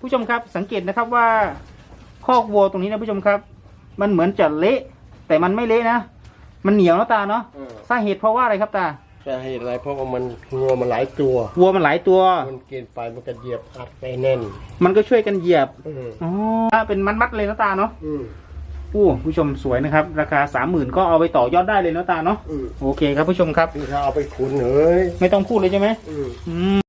ผู้ชมครับสังเกตนะครับว่าคอกวัวตรงนี้นะผู้ชมครับ มันเหมือนจะเละ แต่มันไม่เละนะมันเหนียวนะตาเนาะเออสาเหตุเพราะว่าอะไรครับตาสาเหตุอะไรเพราะว่ามันงัวมันหลายตัววัวมันหลายตัว มันกินไปมันก็เหยียบอัดไปแน่น มันก็ช่วยกันเหยียบอืมอ๋อเป็นมัดๆเลยนะตาเนาะอืมอู้ผู้ชมสวยนะครับ ราคาสามหมื่นก็เอาไปต่อยอดได้เลยนะตาเนาะอืมโอเคครับผู้ชมครับที่ถ้าเอาไปขุนเฮ้ยไม่ต้องพูดเลยใช่ไหมอืม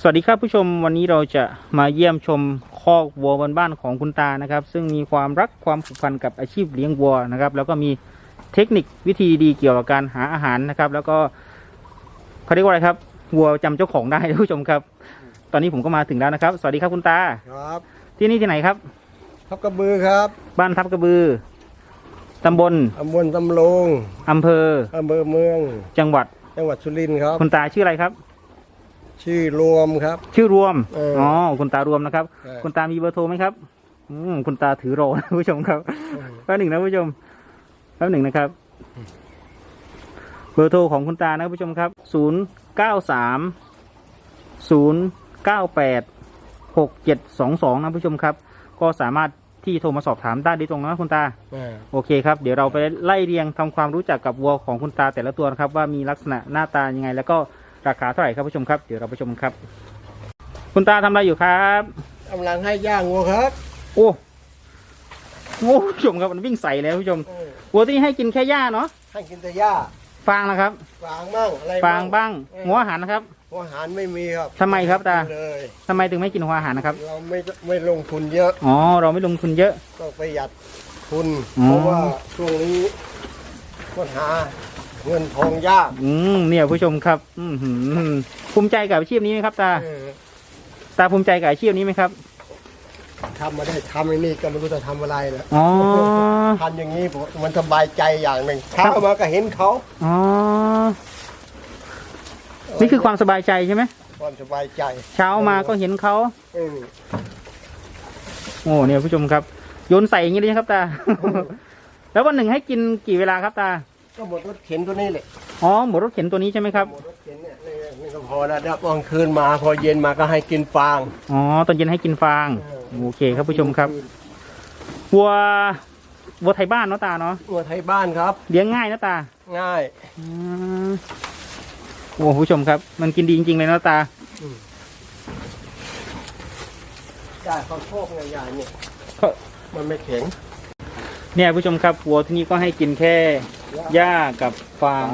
สวัสดีครับผู้ชมวันนี้เราจะมาเยี่ยมชมคอกวัวบนบ้านของคุณตานะครับ ซึ่งมีความรักความผูกพันกับอาชีพเลี้ยงวัวนะครับ แล้วก็มีเทคนิควิธีดีเกี่ยวกับการหาอาหารนะครับ แล้วก็เขาเรียกว่าอะไรครับวัวจำเจ้าของได้ท่านผู้ชมครับ ตอนนี้ผมก็มาถึงแล้วนะครับ สวัสดีครับคุณตาครับที่นี่ที่ไหนครับ ทับกระบือครับ บ้านทับกระบือตำบลตำบลตำโลงอำเภออำเภอเมือง จังหวัดจังหวัดสุรินทร์ครับ คุณตาชื่ออะไรครับ ชื่อรวมครับ ชื่อรวมเอออ๋อ๋อคุณตารวมนะครับ ใช่ คุณตามีเบอร์โทรไหมครับ อืมคุณตาถือโรนะผู้ชมครับแป๊บหนึ่งนะผู้ชมแป๊บหนึ่งนะครับ เบอร์โทรของคุณตานะผู้ชมครับศูนย์เก้าสามศูนย์เก้าแปดหกเจ็ดสองสองนะผู้ชมครับ ก็สามารถที่โทรมาสอบถามได้โดยตรงนะคุณตา อ่าโอเคครับ เดี๋ยวเราไปไล่เรียงทำความรู้จักกับวัวของคุณตาแต่ละตัวนะครับ ว่ามีลักษณะหน้าตายังไง แล้วก็ ราคาเท่าไหร่ครับผู้ชมครับเดี๋ยวเราไปชมครับ คุณตาทำอะไรอยู่ครับกำลังให้ย่างงัวครับ โอ้โหผู้ชมครับมันวิ่งใส่เลยผู้ชมเออวัวที่นี่ให้กินแค่หญ้าเนาะให้กินแต่หญ้าฟางนะครับ ฟางบ้างอะไรฟางบ้างเออหัวอาหารนะครับ หัวอาหารไม่มีครับทำไมครับตา เลย ทำไมถึงไม่กินหัวอาหารนะครับ เราไม่ไม่ลงทุนเยอะอ๋อ เราไม่ลงทุนเยอะ ก็ประหยัดทุน อ๋อ เพราะว่าช่วงนี้ปัญหา เงินทองยากอืมเนี่ยผู้ชมครับ อืมหืมภูมิใจกับอาชีพนี้ไหมครับ ตา เออตาภูมิใจกับอาชีพนี้ไหมครับทำมาได้ทำไอ้นี่ก็ไม่รู้จะทำอะไรแล้วอ๋อ ทำอย่างนี้ผมมันสบายใจอย่างหนึ่งเช้ามาก็เห็นเขาอ๋อ นี่คือความสบายใจใช่ไหมความสบายใจเช้ามาก็เห็นเขาเออโอ้เนี่ยผู้ชมครับโยนใส่อย่างนี้เลยครับตา แล้ววันหนึ่งให้กินกี่เวลาครับตา ก็หมดรถเข็นตัวนี้แหละอ๋อหมดรถเข็นตัวนี้ใช่ไหมครับหมดรถเข็นเนี่ยนี่นี่ก็พอแล้วเดี๋ยวตอนคืนมาพอเย็นมาก็ให้กินฟาง อ๋อตอนเย็นให้กินฟางเออโอเคครับผู้ชมครับวัววัวไทยบ้านเนาะตาเนาะงัวไทยบ้านครับ เลี้ยงง่ายนะตา ง่ายอืมโอ้ผู้ชมครับ มันกินดีจริงๆเลยเนาะตาได้เขาโชคใหญ่ๆเนี่ยก็มันไม่แข็งเนี่ยผู้ชมครับวัวที่นี่ก็ให้กินแค่ หญ้ากับฟาง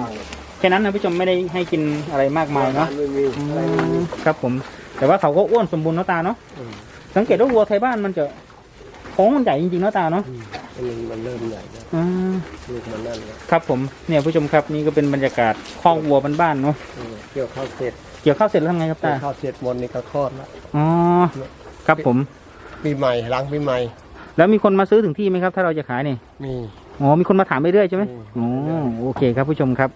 แค่นั้นนะผู้ชมไม่ได้ให้กินอะไรมากมายเนาะไม่มีอือะไรไม่มมี ครับผม แต่ว่าเขาก็อ้วนสมบูรณ์เนาะตาเนาะอืม สังเกตว่าวัวไทยบ้านมันจะท้องมันใหญ่จริงๆเนาะตาเนาะมันมันเริ่มใหญ่แล้วอืมลูกมันนั่นแล้วครับผมเนี่ยผู้ชมครับนี่ก็เป็นบรรยากาศคอกวัวบ้านๆเนาะเออเกี่ยวข้าวเสร็จเกี่ยวข้าวเสร็จแล้วทำไงครับเกี่ยตาวข้าวเสร็จหมดนี่ก็คลอดแล้วอ๋อครับผม ปีใหม่หลังปีใหม่ แล้วมีคนมาซื้อถึงที่ไหมครับ ถ้าเราจะขายเนี่ยมี อ๋อมีคนมาถามไปเรื่อยใช่ไหมอือ๋อมโอเคครับผู้ชมครับ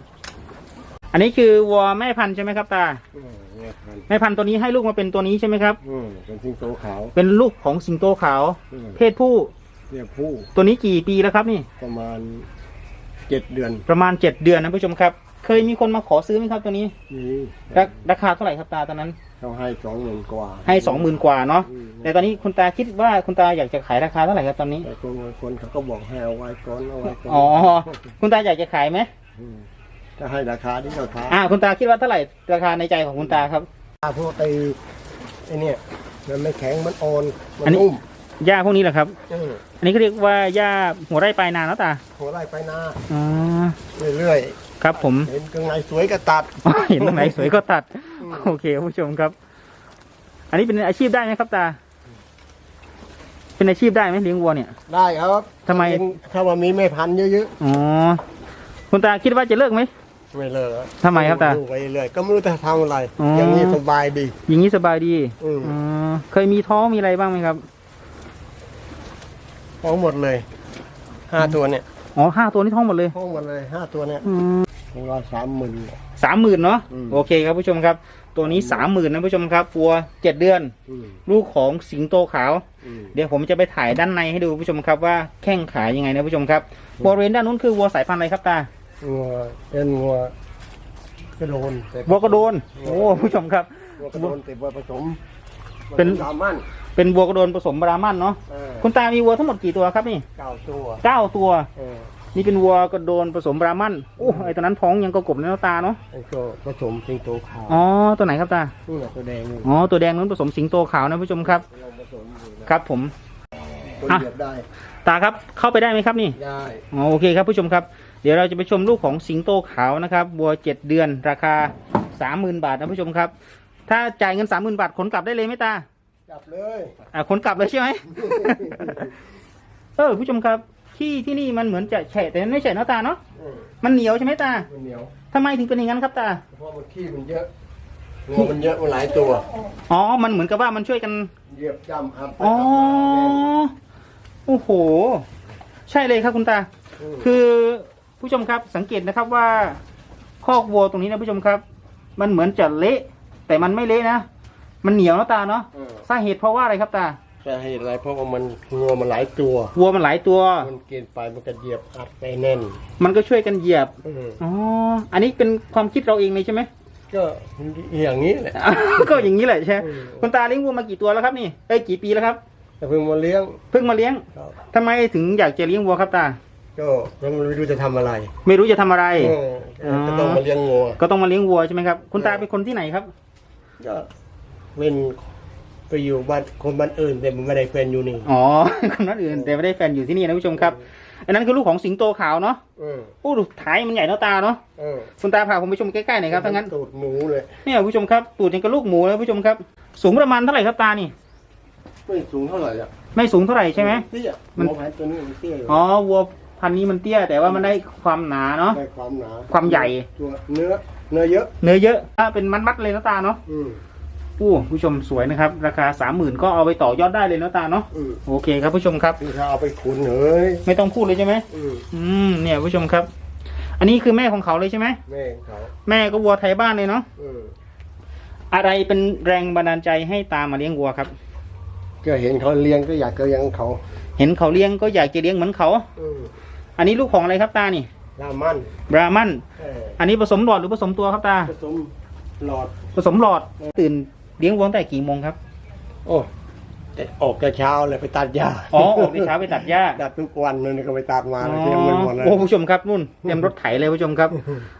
อันนี้คือวัวแม่พันธุ์ใช่ไหมครับตา อืมเนี่ยพันแม่พันธุ์ตัวนี้ให้ลูกมาเป็นตัวนี้ใช่ไหมครับ อืมเป็นสิงโตขาวเป็นลูกของสิงโตขาว อืมเพศผู้เนี่ยผู้ตัวนี้กี่ปีแล้วครับนี่ ประมาณเจ็ดเดือนประมาณเจ็ดเดือนนะผู้ชมครับ เคยมีคนมาขอซื้อไหมครับตัวนี้นี่ราราคาเท่าไหร่ครับตาตอนนั้น เขาให้สองหมื่นกว่าให้สองหมื่นกว่าเนาะอืมแต่ตอนนี้คุณตาคิดว่าคุณตาอยากจะขายราคาเท่าไหร่ครับตอนนี้แต่คนบางคนเขาก็บอกให้เอาไว้ก่อนเอาไว้ก่อนอ๋อคุณตาอยากจะขายไหมมถ้าให้ราคาที่เราท้าอ่า คุณตาคิดว่าเท่าไหร่ราคาในใจของคุณตาครับพวกไอ้ไอ้เนี่ยมันไม่แข็งมันอ่อนมัอันนนี้นุ่มหญ้าพวกนี้แหละครับเอออันนี้เขาเรียกว่าหญ้าหัวไร่ปลายนาเนาะตา หัวไร่ไปนาอ๋อเรื่อยครับผมๆเห็นกางในสวยก็ตัดเห็นตรงไหนสวยก็ตัด โอเคคุณผู้ชมครับ อันนี้เป็นอาชีพได้ไหมครับ ตา เป็นอาชีพได้ไหมเลี้ยงวัวเนี่ย ได้ครับทำไมเป็นถ้าว่ามีแม่พันธุ์เยอะอ๋อคุณตาคิดว่าจะเลิกไหม ๆไม่เลิกอะทำไมครับตาดูไปเรื่อยๆก็ไม่รู้จะทำอะไร อ๋ออ อย่างนี้สบายดี อย่างนี้สบายดีอืม อ๋อเคยมีท้องมีอะไรบ้างไหมครับท้องหมดเลยห้าตัวเนี่ยอ๋อห้าตัวนี้ท้องหมดเลย ท้องหมดเลยห้าตัวเนี่ยอืม ผมว่าสามหมื่น สามหมื่นเนาะอืม โอเคครับผู้ชมครับ ตัวนี้สามหมื่นนะผู้ชมครับวัวเจ็ดเดือน อืมลูกของสิงโตขาว อืมเดี๋ยวผมจะไปถ่ายด้านในให้ดูผู้ชมครับว่าแข้งขายังไงนะผู้ชมครับบริเวณด้านนู้นคือวัวสายพันธุ์อะไรครับตางัวเป็นงัวกระโดนแต่วัวกระโดนโอ้ผู้ชมครับวัวกระโดนแต่วัวผสมเป็น สามันเป็นวัวกระโดนผสมบรามันเนาะเออคุณตามีวัวทั้งหมดกี่ตัวครับนี่เก้าตัวเก้าตัว เออ นี่เป็นวัวกระโดนผสมบรามันโอ้ไอตัวนั้นท้องยังกระกบในหน้าตาเนาะไอ้ตัวผสมสิงโตขาวอ๋อตัวไหนครับตานี่แหละตัวแดงนี่อ๋อตัวแดงนั้นผสมสิงโตขาวนะผู้ชมครับ เราผสมอยู่นะครับ ผม ตัวอะเหยียบได้ตาครับเข้าไปได้ไหมครับนี่ได้อ๋อโอเคครับผู้ชมครับ เดี๋ยวเราจะไปชมลูกของสิงโตขาวนะครับวัวเจ็ดเดือนราคาสามหมื่นบาทนะผู้ชมครับ ถ้าจ่ายเงินสามหมื่นบาทขนกลับได้เลยไหมตาจับเลย อ่าขนกลับเลยใช่ไหม เออผู้ชมครับ ที่ที่นี่มันเหมือนจะแฉะแต่มันไม่แฉะเนาะตาเนาะเออมันเหนียวใช่ไหมตามันเหนียวทำไมถึงเป็นอย่างนั้นครับตาเพราะมันขี้มันเยอะงัวมันเยอะมันหลายตัวอ๋อมันเหมือนกับว่ามันช่วยกันเหยียบจำครับอ๋อโอ้โห ใช่เลยครับคุณตาอืมคือผู้ชมครับสังเกตนะครับว่าคอกวัวตรงนี้นะผู้ชมครับ มันเหมือนจะเละ แต่มันไม่เละนะ มันเหนียวนะตาเนาะเออสาเหตุเพราะว่าอะไรครับตา สาเหตุอะไรเพราะว่ามันงัวมันหลายตัว วัวมันหลายตัว มันกินไปมันก็เหยียบอัดไปแน่นมันก็ช่วยกันเหยียบเอออ๋ออันนี้เป็นความคิดเราเองเลยใช่ไหม ก็อย่างนี้แหละ ก็อย่างนี้แหละใช่ไหมเออคุณตาเลี้ยงวัวมากี่ตัวแล้วครับนี่เอ้ยกี่ปีแล้วครับแต่เพิ่งมาเลี้ยงเพิ่งมาเลี้ยงครับทำไมถึงอยากจะเลี้ยงวัวครับตา ก็ยังไม่รู้จะทำอะไรไม่รู้จะทำอะไร เออก็ต้องมาเลี้ยงงัวก็ต้องมาเลี้ยงวัวใช่ไหมครับ คุณตาเป็นคนที่ไหนครับ ก็เป็น ไปอยู่บ้านคนบ้านอื่นแต่มันไม่ได้เป็นอยู่นี่ อ๋อ คนนั้นอื่นแต่ไม่ได้แฟนอยู่ที่นี่นะผู้ชมครับ อันนั้นคือลูกของสิงโตขาวเนาะเออโอ้ดูท้ายมันใหญ่เนาะตาเนาะเออคุณตาพาผมไปชมใกล้ๆหน่อยครับถ้างั้นตูดหมูเลยเนี่ยผู้ชมครับตูดยังกับลูกหมูเลยผู้ชมครับ สูงประมาณเท่าไหร่ครับตานี่ ไม่สูงเท่าไหร่อะไม่สูงเท่าไหร่ใช่ไหมเตี้ยมันหัวแผนตัวนี้มันเตี้ยอยู่อ๋อวัวพันธุ์นี้มันเตี้ยแต่ว่ามันได้ความหนาเนาะได้ความหนา ความใหญ่ตัวเนื้อ เนื้อเยอะ เนื้อเยอะถ้าเป็นมัดๆเลยเนาะตาเนาะอืม อู้ผู้ชมสวยนะครับ ราคาสามหมื่นก็เอาไปต่อยอดได้เลยเนาะตาเนาะอืมโอเคครับผู้ชมครับคือถ้าเอาไปขุนเฮ้ยไม่ต้องพูดเลยใช่ไหมอืมอืมเนี่ยผู้ชมครับ อันนี้คือแม่ของเขาเลยใช่ไหมแม่เขาแม่ก็วัวไทยบ้านเลยเนาะเอออะไรเป็นแรงบันดาลใจให้ตามมาเลี้ยงวัวครับ ก็เห็นเขาเลี้ยงก็อยากจะเลี้ยงเขาเห็นเขาเลี้ยงก็อยากจะเลี้ยงเหมือนเขาอืมอันนี้ลูกของอะไรครับตานี่ลามันบรามัน เอออันนี้ผสมหลอดหรือผสมตัวครับตา ผสมหลอดผสมหลอดตื่น เลี้ยงวัวตั้งแต่กี่โมงครับ โอ้แต่ออกแต่เช้าเลยไปตัดหญ้าอ๋อออกในเช้าไปตัดหญ้าตัดทุกวันเลยก็ไปตัดมาอ๋แล้วเที่ยงไม่หมดอเลยโอ้ผู้ชมครับนุ่นเตรียมรถไถเลยผู้ชมครับ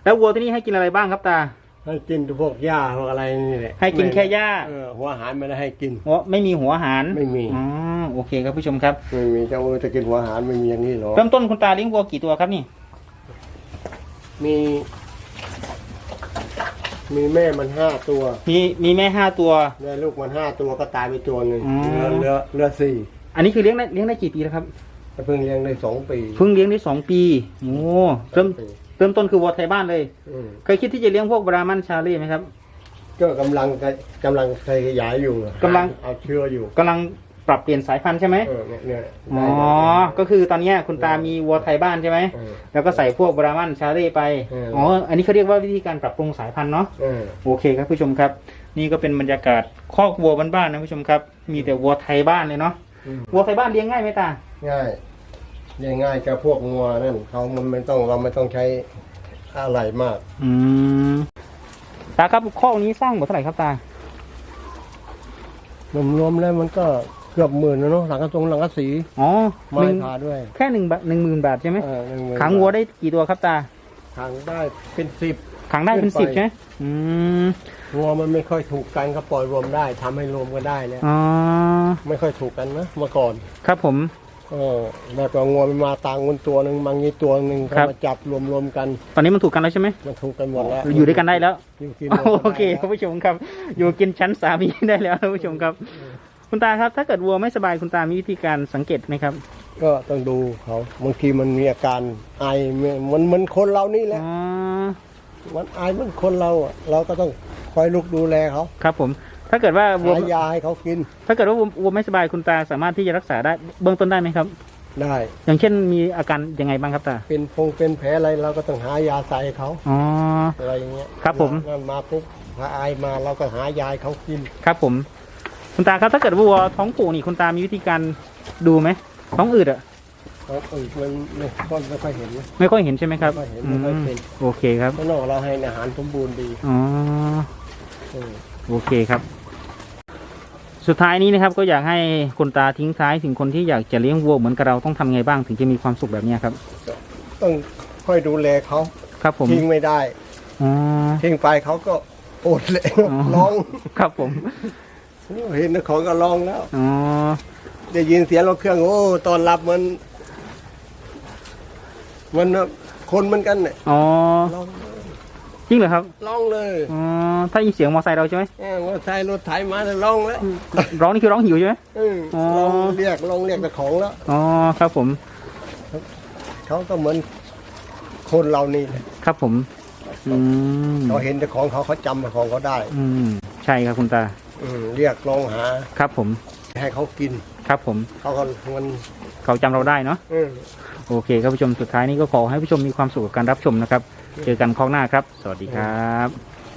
แล้ววัวที่นี่ให้กินอะไรบ้างครับตาให้กินพวกหญ้าพวกอะไรนี่แหละให้กินแค่หญ้าเออหัวอาหารไม่ได้ให้กินอ๋อไม่มีหัวอาหารไม่มีอ๋อโอเคครับผู้ชมครับไม่มีจะเอาจะกินหัวอาหารไม่มีอย่างนี้หรอกเริ่มต้นคุณตาเลี้ยงวัวกี่ตัวครับนี่ มี มีแม่มันห้าตัวมีมีแม่ห้าตัวแม่ลูกมันห้าตัวก็ตายไปตัวหนึ่งอ๋อเหลือเหลือเหลือสี่อันนี้คือเลี้ยงได้เลี้ยงได้กี่ปีแล้วครับแต่เพิ่งเลี้ยงได้สองปีเพิ่งเลี้ยงได้สองปีโอ้เริ่มปีเริ่มต้นคือวัวไทยบ้านเลย อืมเคยคิดที่จะเลี้ยงพวกบรามันชาเล่ไหมครับ ก็กำลังกำลังขยายอยู่กำลัง เอาเชื้ออยู่กำลัง ปรับเปลี่ยนสายพันธุ์ใช่ไหมเออเนี่ยเนี่ยอ๋อได้ก็คือตอนเนี้ยคุณตามีวัวไทยบ้านใช่ไหม เออ แล้วก็ใส่พวกบรามันชาเล่ไป เอออ๋ อ๋อ อันนี้เขาเรียกว่าวิธีการปรับปรุงสายพันธุ์เนาะ เออ โอเคครับผู้ชมครับ นี่ก็เป็นบรรยากาศคอกวัวบ้านๆนะผู้ชมครับ มีแต่วัวไทยบ้านเลยเนาะ อืม วัวไทยบ้านเลี้ยงง่ายไหมตา ง่ายเลี้ยงง่ายกับพวกงัวนั่นเขามันไม่ต้องเราไม่ต้องใช้อะไรมาก อืม ตาครับคอกนี้สร้างหมดเท่าไหร่ครับตา รวมๆแล้วมันก็ เกือบหมื่นแล้วเนาะหลังกระทรงหลังกระสีอ๋อไม้หนึ่งพาด้วยแค่หนึ่งบาทหนึ่งหมื่นบาทใช่ไหมเออหนึ่งหมื่นขังวัวได้กี่ตัวครับตา ขังได้เป็นสิบ ขังได้เป็นขึ้สินบไป ใช่ไหมอืมงัวมันไม่ค่อยถูกกันก็ปล่อยรวมได้ทำให้รวมกันได้แล้วอ๋อไม่ค่อยถูกกันนะเมื่อก่อนครับผม เออแบบว่างัวมันมาต่างกันตัวหนึ่งบางนี้ตัวหนึ่งครัเขาบ มาจับรวมๆกันตอนนี้มันถูกกันแล้วใช่ไหมมันถูกกันหมดแล้วอยู่ด้วยกันได้แล้ว อยู่กินหมดโอเคครับผู้ชมครับ อยู่กินชั้นสามีได้แล้วท่านผู้ชมครับ คุณตาครับ ถ้าเกิดวัวไม่สบายคุณตามีวิธีการสังเกตไหมครับก็ต้องดูเขาบางทีมันมีอาการไอเหมันเหมันคนเรานี่แหละอ๋อมันไอเหมันคนเราอะเราก็ต้องคอยลุกดูแลเขาครับ ผม ถ้าเกิดว่าวัวหายาให้เขากิน ถ้าเกิดว่าวัววัวไม่สบายคุณตาสามารถที่จะรักษาได้เบื้องต้นได้ไหมครับ ได้ อย่างเช่นมีอาการยังไงบ้างครับตาเป็นพงเป็นแผลอะไรเราก็ต้องหายาใส่เขาอ๋ออะไรอย่างเงี้ยครับผมนั่นมาปุ๊บถ้าไอมาเราก็หายาให้เขากินครับผม คุณตาครับถ้าเกิดว่าวัวท้องผูกนี่คุณตามีวิธีการดูไหมท้องอืดอะเพราะอื่นมันไม่ค่อยไม่ค่อยเห็นนะ ไม่ค่อยเห็นใช่ไหมครับไม่ค่อยเห็นอืไม่ค่อยมเห็นโอเคครับข้างนอกเราให้อาหารสมบูรณ์ดีอ๋อเออโอเคครับ สุดท้ายนี้นะครับ ก็อยากให้คุณตาทิ้งท้ายถึงคนที่อยากจะเลี้ยงวัวเหมือนกับเราต้องทำไงบ้างถึงจะมีความสุขแบบเนี้ยครับ ต้องค่อยดูแลเขาครับผมทิ้งไม่ได้ อ๋อ ทิ้งไปเขาก็โอดเลยอ๋อ ร้อง ครับผม เห็นเขาก็ร้องแล้ว อ๋อ ได้ยินเสียงรถเครื่อง โอ้ตอนรับมัน มันคนเหมือนกันเนี่ยอ๋อร้องจริงเหรอครับร้องเลย อ๋อ ถ้ายินเสียงมอเตอร์ไซค์เราใช่ไหมเออว่าไทยรถไถมาแล้วร้องแล้วร้องนี่คือร้องหิวใช่ไหมเอออ๋อร้องเรียกร้องเรียกแต่ของแล้ว อ๋อ ครับผม เขาก็เหมือนคนเรานี่แหละครับผม อืม เขาเห็นแต่ของเขาเขาจำแต่ของเขาได้ อืม ใช่ครับคุณตา อืมเรียกร้องหา ครับผมให้เขากิน ครับผมเขาก็มันเขาจำเราได้เนาะเออโอเคครับผู้ชมสุดท้ายนี้ก็ขอให้ผู้ชมมีความสุขกับการรับชมนะครับ เจอกันครั้งหน้าครับ สวัสดีครับ